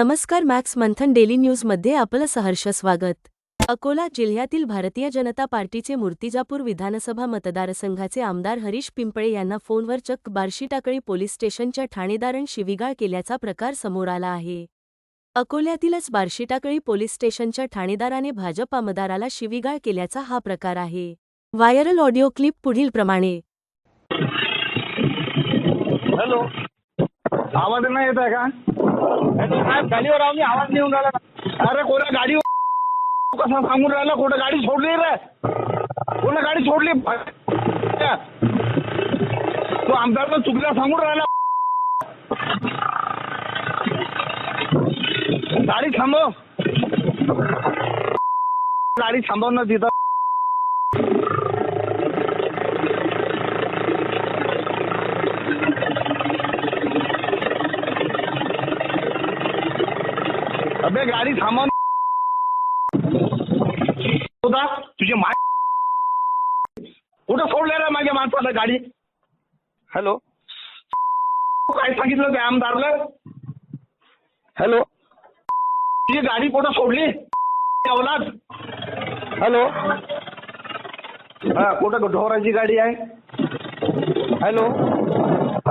नमस्कार मॅक्स मंथन डेली न्यूजमध्ये आपलं सहर्ष स्वागत. अकोला जिल्ह्यातील भारतीय जनता पार्टीचे मूर्तिजापूर विधानसभा मतदारसंघाचे आमदार हरीश पिंपळे यांना फोनवर चक्क बार्शीटाकळी पोलीस स्टेशनच्या ठाणेदारां शिवीगाळ केल्याचा प्रकार समोर आला आहे. अकोल्यातीलच बार्शीटाकळी पोलीस स्टेशनच्या ठाणेदाराने भाजप आमदाराला शिवीगाळ केल्याचा हा प्रकार आहे. व्हायरल ऑडिओ क्लिप पुढील प्रमाणे हॅलो. आवाज नाही येत आहे का? साहेब गाडीवर मी आवाज नाही येऊन राहिला. अरे कोणा गाडी कसा सांगून राहिला? कुठं गाडी सोडली रे? कोणा गाडी सोडली? तू आमदार चुकल्या सांगून राहिला. गाडी थांबव गाडी थांबव ना तिथं. अबे गाडी थांबव होता तुझे माय कुठं सोडले रे माझ्या माणसाला गाडी? हॅलो. काय सांगितलं त्या आमदारला? हॅलो. तुझी गाडी कुठं सोडली? अवलाद. हॅलो. हा कुठं ढोराची गाडी आहे? हॅलो.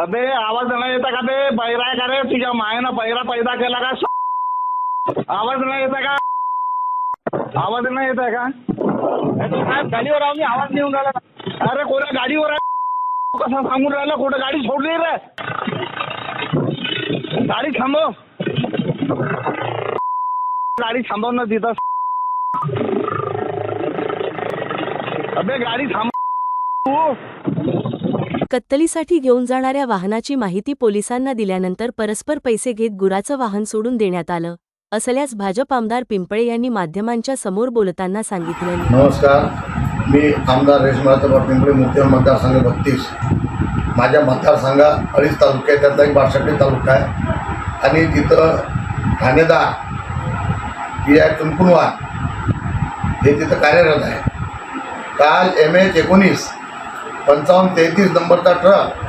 अबे आवाज नाही येता का बे? बैरा आहे का रे? तुझ्या मायानं बैरा पैदा केला का? आवाज नाही येता का? आवाज नाही येत आहे का? साहेब गाडीवर आहो मी आवाज नाही येऊन राहिला. अरे कोणा गाडीवर आहे? कसा सांगून राहिला? कुठं गाडी सोडली रे? गाडी थांबव. गाडी थांबव ना तिथं. अबे गाडी थांबव. तू कत्तलीसाठी घेऊन जाणाऱ्या वाहनाची माहिती पोलिसांना दिल्यानंतर परस्पर पैसे घेत गुराचं वाहन सोडून देण्यात आलं. असल्यास भाजप आमदार पिंपळे यांनी माध्यमांच्या समोर बोलताना सांगितले. नमस्कार. मी आमदार रेशमाळा पिंपळे मुख्य मतदारसंघ बत्तीस. माझ्या मतदारसंघात अडीच तालुका आहे त्यातला एक बारशाकडी तालुका आहे. आणि तिथं ठाणेदार पी आय चुनकुनवार हे तिथं कार्यरत आहे काल एम एच एकोणीस पंचावन्न तेहतीस नंबरचा ट्रक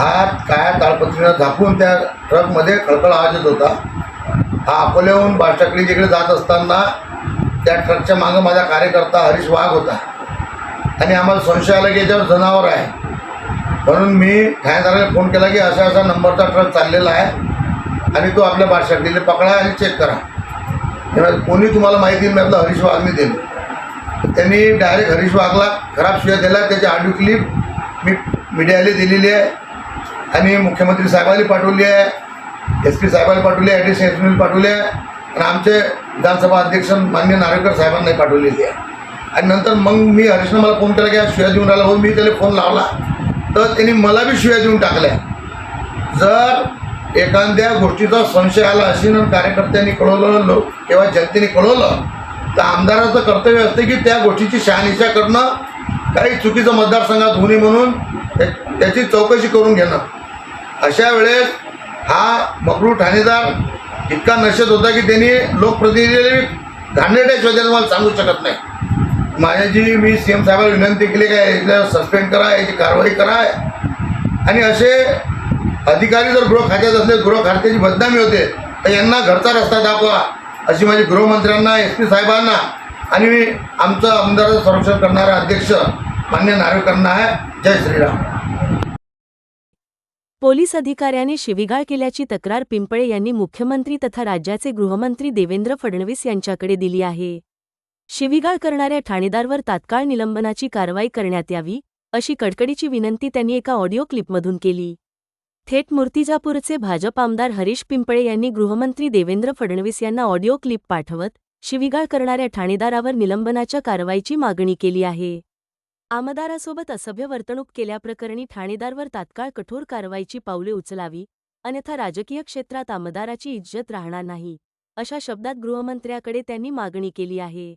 हा काय ताळपत्रीनं झाकून त्या ट्रकमध्ये खळखळ आवाज येत होता. हा अकोल्याहून बारशाकडी जिकडे जात असताना त्या ट्रकच्या मागं माझा कार्यकर्ता हरीश वाघ होता. आणि आम्हाला संशय आला की याच्यावर जनावर आहे. म्हणून मी ठाणेदाराला फोन केला की अशा अशा नंबरचा ट्रक चाललेला आहे आणि तो आपल्या बारशाकडीला पकडा आणि चेक करा. कोणी तुम्हाला माहिती नाही आपलं हरीश वाघने दिलं त्यांनी डायरेक्ट हरीश वाघला खराब शिव्या दिला त्याची ऑडिओ क्लिप मी मीडियाला दिलेली आहे आणि मुख्यमंत्री साहेबांनी पाठवली आहे. एस पी साहेबांनी पाठवले आहे ॲडिशनल एस आणि आमचे विधानसभा अध्यक्ष मान्य नार्वेकर साहेबांनी पाठवलेली आहे आणि नंतर मग मी हरीशनं मला फोन केला की शिव्या देऊन राहिला हो मी त्याला फोन लावला. तर त्यांनी मला बी शिव्या देऊन टाकल्या. जर एखाद्या गोष्टीचा संशय आला अशी कार्यकर्त्यांनी कळवलं लोक किंवा जनतेने कळवलं तर आमदाराचं कर्तव्य असते की त्या गोष्टीची शहानिशा करणं काही चुकीचं मतदारसंघात होऊ नये म्हणून त्या- त्याची चौकशी करून घेणं. अशा वेळेस हा मकरू ठाणेदार इतका नशेत होता की त्यांनी लोकप्रतिनिधीला घाणेरड्या शोधायला मला सांगू शकत नाही. माझ्याची मी सी एम साहेबाला विनंती केली काय याला सस्पेंड करा याची कारवाई करा. आणि असे अधिकारी जर गृह खात्यात असले गृह खात्याची बदनामी होते तर यांना घरचा रस्ता दाखवा अशी माझी गृहमंत्र्यांना एस पी साहेबांना आणि आमचं आमदाराचं संरक्षण करणारा अध्यक्ष मान्य नार्वेकरांना आहे. जय श्रीराम. पोलीस अधिकाऱ्याने शिवीगाळ केल्याची तक्रार पिंपळे यांनी मुख्यमंत्री तथा राज्याचे गृहमंत्री देवेंद्र फडणवीस यांच्याकडे दिली आहे. शिवीगाळ करणाऱ्या ठाणेदारवर तात्काळ निलंबनाची कारवाई करण्यात यावी अशी कडकडीची विनंती त्यांनी एका ऑडिओ क्लिपमधून केली. थेट मूर्तिजापूरचे भाजप आमदार हरीश पिंपळे यांनी गृहमंत्री देवेंद्र फडणवीस यांना ऑडिओ क्लिप पाठवत शिवीगाळ करणाऱ्या ठाणेदारावर निलंबनाच्या कारवाईची मागणी केली आहे. आमदारासोबत असभ्य वर्तणूक केल्याप्रकरणी ठाणेदारवर तात्काळ कठोर कारवाईची पावले उचलावी अन्यथा राजकीय क्षेत्रात आमदाराची इज्जत राहणार नाही अशा शब्दात गृहमंत्र्याकडे त्यांनी मागणी केली आहे.